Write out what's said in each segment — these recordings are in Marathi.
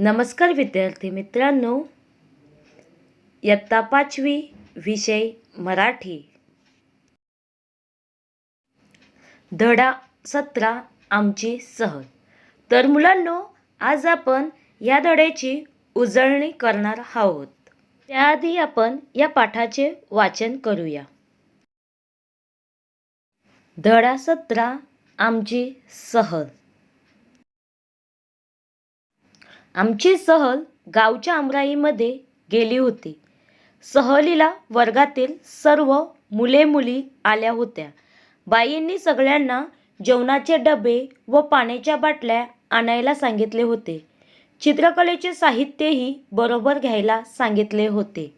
नमस्कार विद्यार्थी मित्रांनो. इयत्ता पाचवी विषय मराठी. धडा सतरा आमची सहल. तर मुलांनो आज आपण या धड्याची उजळणी करणार आहोत. त्याआधी आपण या पाठाचे वाचन करूया. धडा सतरा आमची सहल. आमची सहल गावच्या अमराईमध्ये गेली होती. सहलीला वर्गातील सर्व मुले मुली आल्या होत्या. बाईंनी सगळ्यांना जेवणाचे डबे व पाण्याच्या बाटल्या आणायला सांगितले होते. चित्रकलेचे साहित्यही बरोबर घ्यायला सांगितले होते.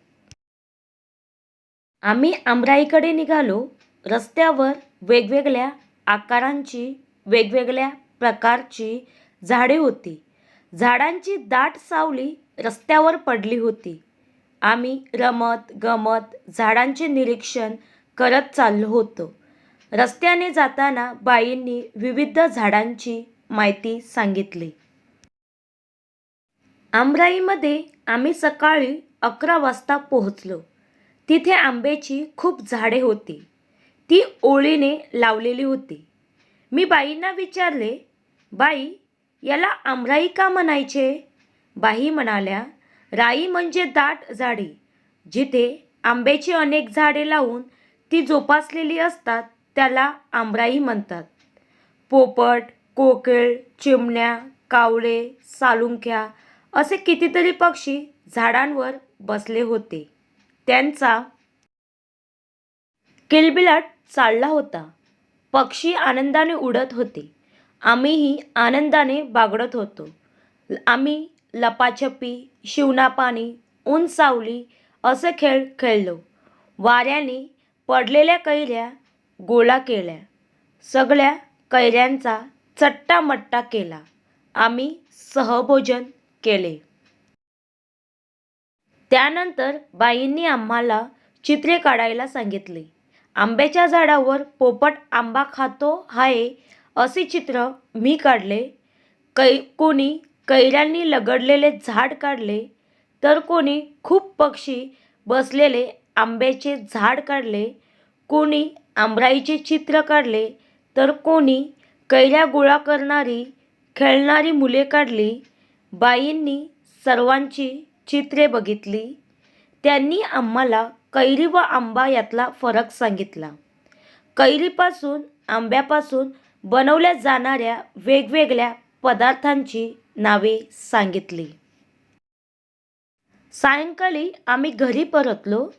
आम्ही आमराईकडे निघालो. रस्त्यावर वेगवेगळ्या आकारांची वेगवेगळ्या प्रकारची झाडे होती. झाडांची दाट सावली रस्त्यावर पडली होती. आम्ही रमत गमत झाडांचे निरीक्षण करत चाललो होतो. रस्त्याने जाताना बाईंनी विविध झाडांची माहिती सांगितली. आमराईमध्ये आम्ही सकाळी अकरा वाजता पोहोचलो. तिथे आंब्याची खूप झाडे होती. ती ओळीने लावलेली होती. मी बाईंना विचारले बाई याला आमराई का म्हणायचे? बाई म्हणाल्या राई म्हणजे दाट झाडे जिथे आंब्याची अनेक झाडे लावून ती जोपासलेली असतात त्याला आमराई म्हणतात. पोपट कोकिळ चिमण्या कावळे सालुंख्या असे कितीतरी पक्षी झाडांवर बसले होते. त्यांचा किलबिलाट चालला होता. पक्षी आनंदाने उडत होते. आम्हीही आनंदाने बागडत होतो. आम्ही लपाछपी शिवनापाणी ऊन सावली असे खेळ खेळलो. वाऱ्याने पडलेल्या कैऱ्या गोळा केल्या. सगळ्या कैऱ्यांचा चट्टामट्टा केला. आम्ही सहभोजन केले. त्यानंतर बाईंनी आम्हाला चित्रे काढायला सांगितले. आंब्याच्या झाडावर पोपट आंबा खातो हाय असे चित्र मी काढले. कै कोणी कैऱ्यांनी लगडलेले झाड काढले तर कोणी खूप पक्षी बसलेले आंब्याचे झाड काढले कोणी आंबराईचे चित्र काढले तर कोणी कैऱ्या गोळा करणारी खेळणारी मुले काढली. बाईंनी सर्वांची चित्रे बघितली. त्यांनी आम्हाला कैरी व आंबा यातला फरक सांगितला. कैरीपासून आंब्यापासून बनवल्या जाणाऱ्या वेगवेगळ्या पदार्थांची नावे सांगितली. सायंकाळी आम्ही घरी परतलो.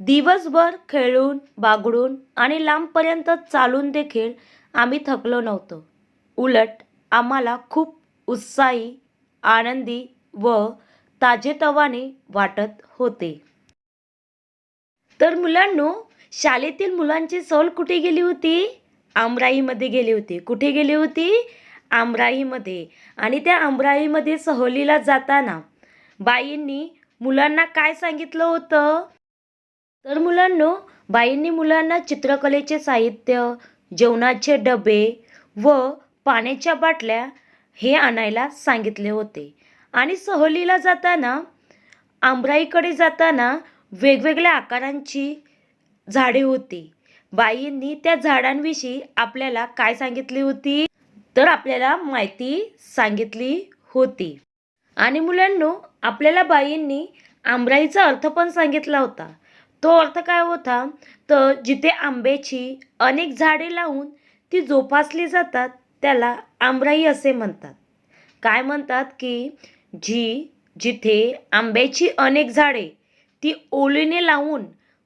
दिवसभर खेळून बागडून आणि लांबपर्यंत चालून देखील आम्ही थकलो नव्हतो. उलट आम्हाला खूप उत्साही आनंदी व ताजेतवाने वाटत होते. तर मुलांनो शाळेतील मुलांची सहल कुठे गेली होती? आमराईमध्ये गेले होते. कुठे गेली होती? आमराईमध्ये. आणि त्या आमराईमध्ये सहलीला जाताना बाईंनी मुलांना काय सांगितलं होतं? तर मुलांनो बाईंनी मुलांना चित्रकलेचे साहित्य जेवणाचे डबे व पाण्याच्या बाटल्या हे आणायला सांगितले होते. आणि सहलीला जाताना आमराईकडे जाताना वेगवेगळ्या आकारांची झाडे होती. बाईंनी त्या झाडांविषयी आपल्याला काय सांगितली होती? तर आपल्याला माहिती सांगितली होती. आणि मुलांनो आपल्याला बाईंनी आंबराईचा अर्थ पण सांगितला होता. तो अर्थ काय होता? तर जिथे आंब्याची अनेक झाडे लावून ती जोपासली जातात त्याला आंबराई असे म्हणतात. काय म्हणतात की जी जिथे आंब्याची अनेक झाडे ती ओलीने लावून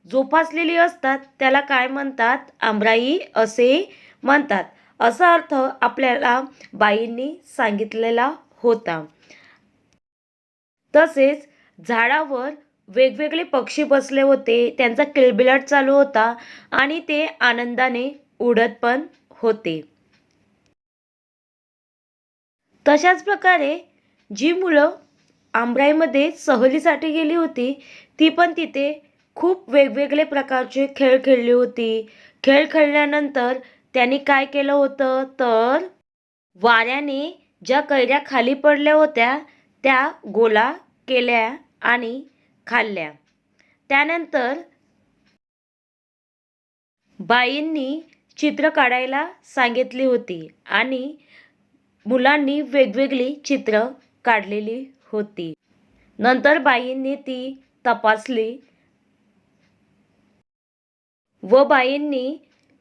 जोपासलेली असतात त्याला काय म्हणतात? आमराई असे म्हणतात. असा अर्थ आपल्याला बाईंनी सांगितलेला होता. तसेच झाडावर वेगवेगळे पक्षी बसले होते त्यांचा किलबिलाट चालू होता आणि ते आनंदाने उडत पण होते. तशाच प्रकारे जी मुलं आंबराईमध्ये सहलीसाठी गेली होती ती पण तिथे खूप वेगवेगळे प्रकारचे खेळ खेळली होती. खेळ खेळल्यानंतर त्यांनी काय केलं होतं? तर वाऱ्याने ज्या कैऱ्या खाली पडल्या होत्या त्या गोला केल्या आणि खाल्ल्या. त्यानंतर बाईंनी चित्र काढायला सांगितली होती आणि मुलांनी वेगवेगळी चित्र काढलेली होती. नंतर बाईंनी ती तपासली व बाईंनी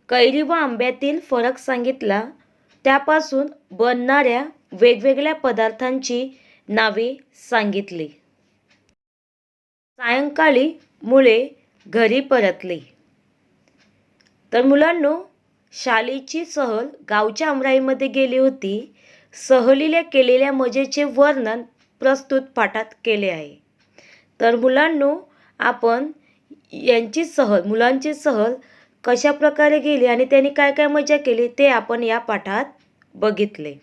कैरी व आंब्यातील फरक सांगितला. त्यापासून बनणाऱ्या वेगवेगळ्या पदार्थांची नावे सांगितली. सायंकाळी मुले घरी परतली. तर मुलांनो शालेची सहल गावच्या अमराईमध्ये गेली होती. सहलीला केलेल्या मजेचे वर्णन प्रस्तुत पाठात केले आहे. तर मुलांनो आपण यांची सहल मुलांची सहल कशा प्रकारे गेली आणि त्यांनी काय काय मजा केली ते आपण या पाठात बघितले.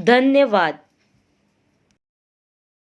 धन्यवाद.